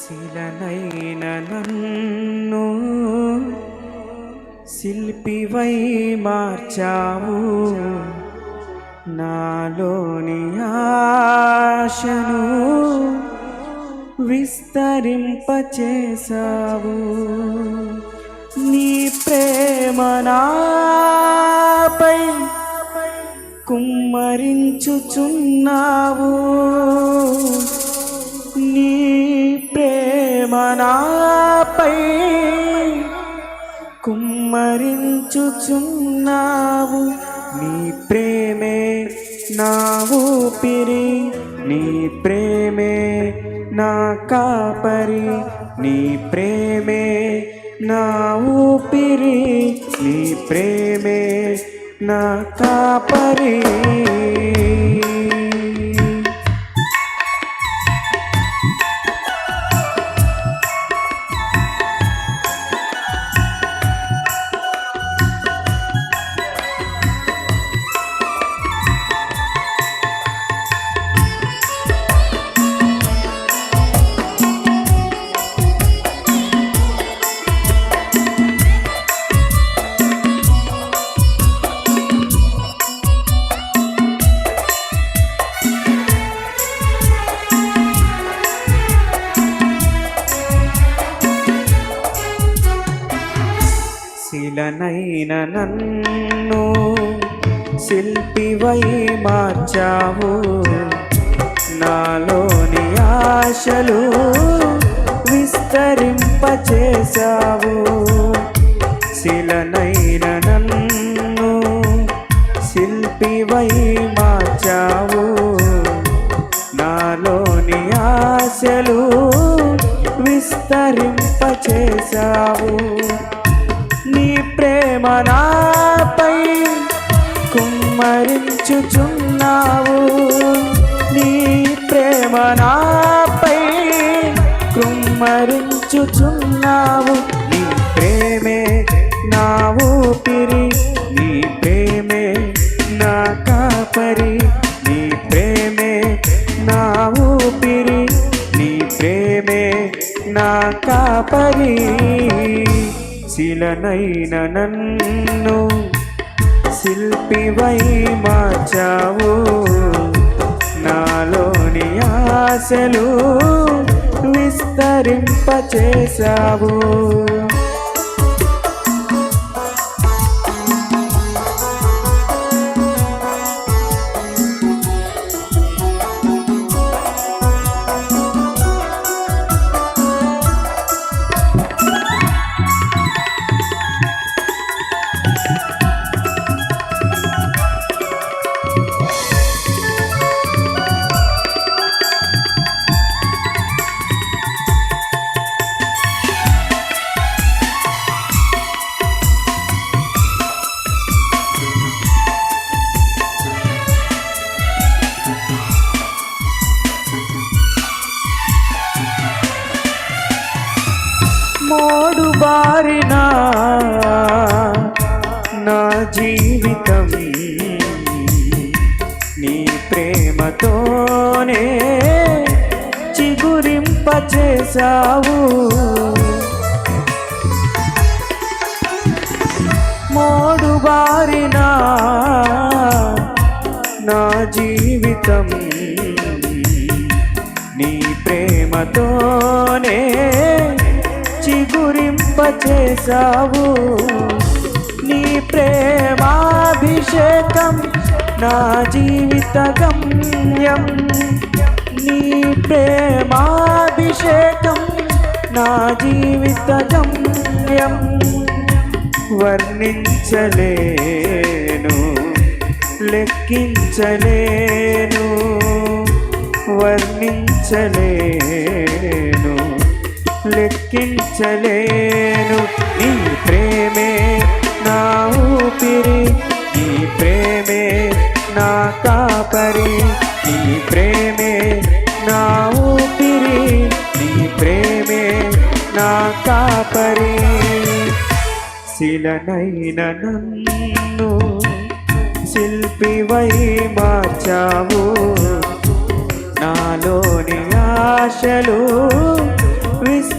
శిలనైన నన్ను శిల్పివై మార్చావు. నాలోని ఆశను విస్తరింపచేసావు నీ ప్రేమ నాపై కుమ్మరించుచున్నావు. నీ ప్రేమ నాపై కుమ్మరించుచున్నావు. నీ ప్రేమే నా ఊపిరి నీ ప్రేమే నా కాపరి నీ ప్రేమే నా ఊపిరి నీ ప్రేమే నా కాపరి. శిలనైన నన్ను శిల్పివై మార్చావు. నాలోని ఆశలు విస్తరింపచేశావు. శిలనైన నన్ను శిల్పివై మార్చావు. నాలోని ఆశలు విస్తరింపచేశావు. నీ ప్రేమ నాపై కుమ్మరించుచున్నావు. నీ ప్రేమ నాపై కుమ్మరించుచున్నావు. నీ ప్రేమే నా ఊపిరి నీ ప్రేమే నా కాపరి నీ ప్రేమే నా ఊపిరి నీ ప్రేమే నా కాపరి. శిలనైన నన్ను మార్చావు. నాలోని ఆశలు విస్తరింపచేశావు. బారిన నా జీవితం నీ ప్రేమతోనే చిగురింపచేశావు. మోడు బారిన నా జీవితం నీ ప్రేమతోనే చిగురింప చిగురింపచేశావు నీ ప్రేమాభిషేకం నా జీవిత గమ్యం. నీ ప్రేమాభిషేకం నా జీవిత గమ్యం. వర్ణించలేను లెక్కించలేను వర్ణించలేను. లెక్కించలేను. నీ ప్రేమే నా ఊపిరి నీ ప్రేమే నా కాపరి. నీ ప్రేమే నా ఊపిరి నీ ప్రేమే నా కాపరి. శిలనైన నన్ను శిల్పివై మార్చావు. నాలోని ఆశలు విస్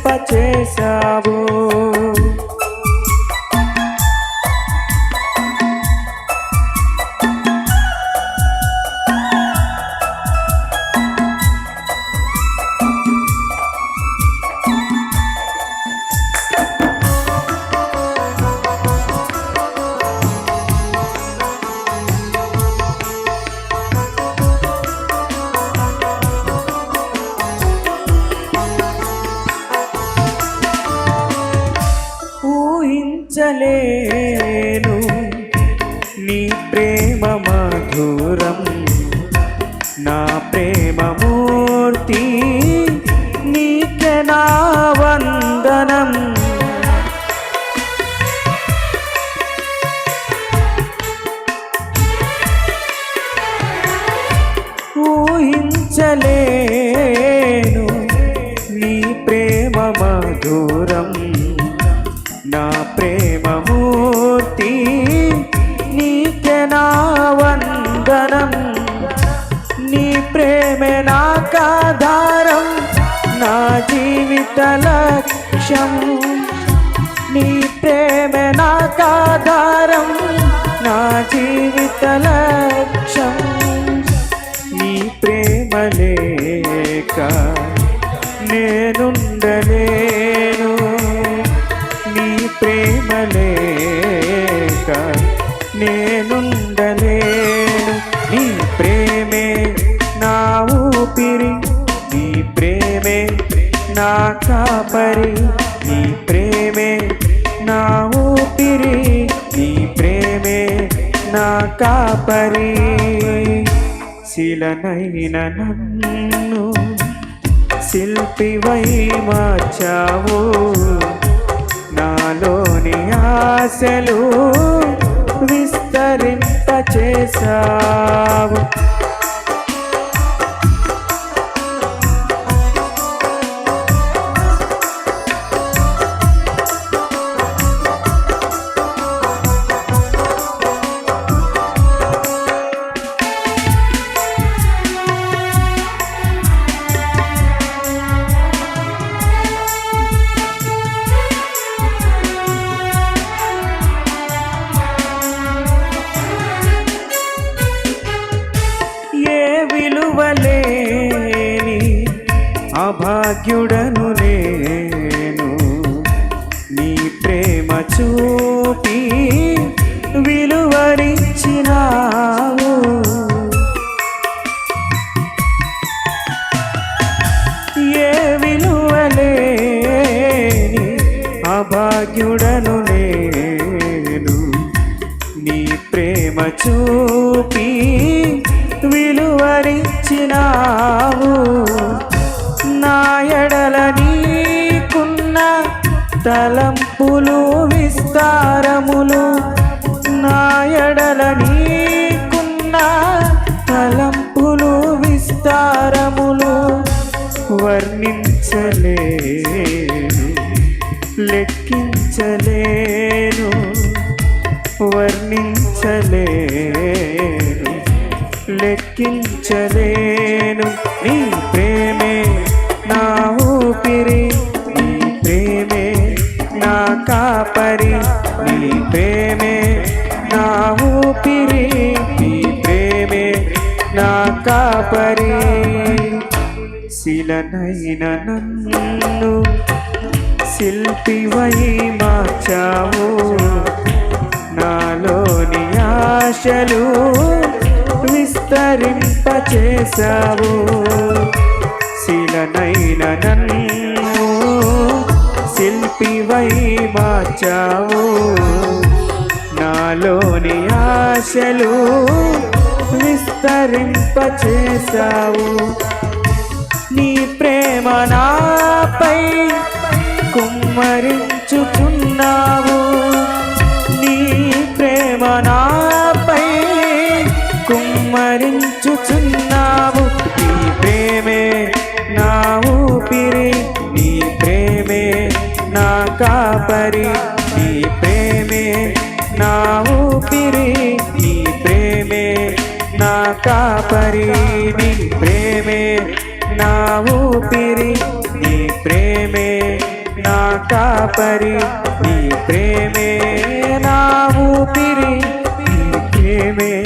విస్తరింపచేశావు లక్ష్యం నీ ప్రేమే నాకాధారం నా జీవిత లక్ష్యం. నీ ప్రేమ లేక నేనుండలేను. నీ ప్రేమ లేక నేనుండలేను. నీ ప్రేమే నా ఊపిరి నీ ప్రేమే నా కాపరి. కాపరి శిలనైన నన్ను శిల్పివై మార్చావు. నాలోని ఆశలు విస్తరింప చేశావు అభాగ్యుడను నేను. నీ ప్రేమ చూపి తలంపులు విస్తారములు నాయడల నీకున్న తలంపులు విస్తారములు వర్ణించలేను లెక్కించలేను వర్ణించలేను లెక్కించలేను. నీ ప్రేమే నా ఊపిరి నీ ప్రేమే నా కాపరి నీ ప్రేమే నా ఊపిరి నీ ప్రేమే నా కాపరి. శిలనైన నన్ను శిల్పివై మార్చావు. నాలోని ఆశలు విస్తరింపచేశావు. శిలనైన నన్ను శిల్పివై మార్చావు. నాలోని ఆశలు విస్తరింపచేశావు. నీ ప్రేమ నాపై కుమ్మరించుచున్నావు. నీ ప్రేమ నా ఊపిరి నీ ప్రేమే నా కాపరి నీ ప్రేమే నా ఊపిరి నీ ప్రేమే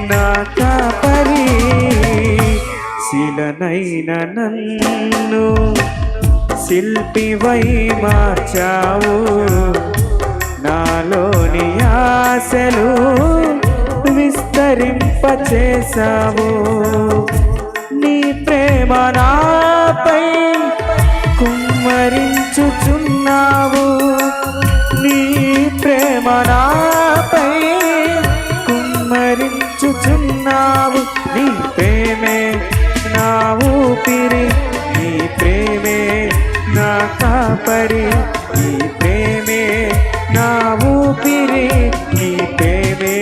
నా కాపరి. శిలనైన నన్ను శిల్పివై మార్చావు. నాలోని ఆశలు విస్తరింపచేశావు. నీ ప్రేమ నాపై చేశావు నీ ప్రేమ నాపై కుమ్మరించుచున్నావు. నీ ప్రేమే నా ఊపిరి నీ ప్రేమే నా కాపరి నీ ప్రేమే నా ఊపిరి నీ ప్రేమే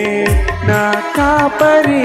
నా కాపరి.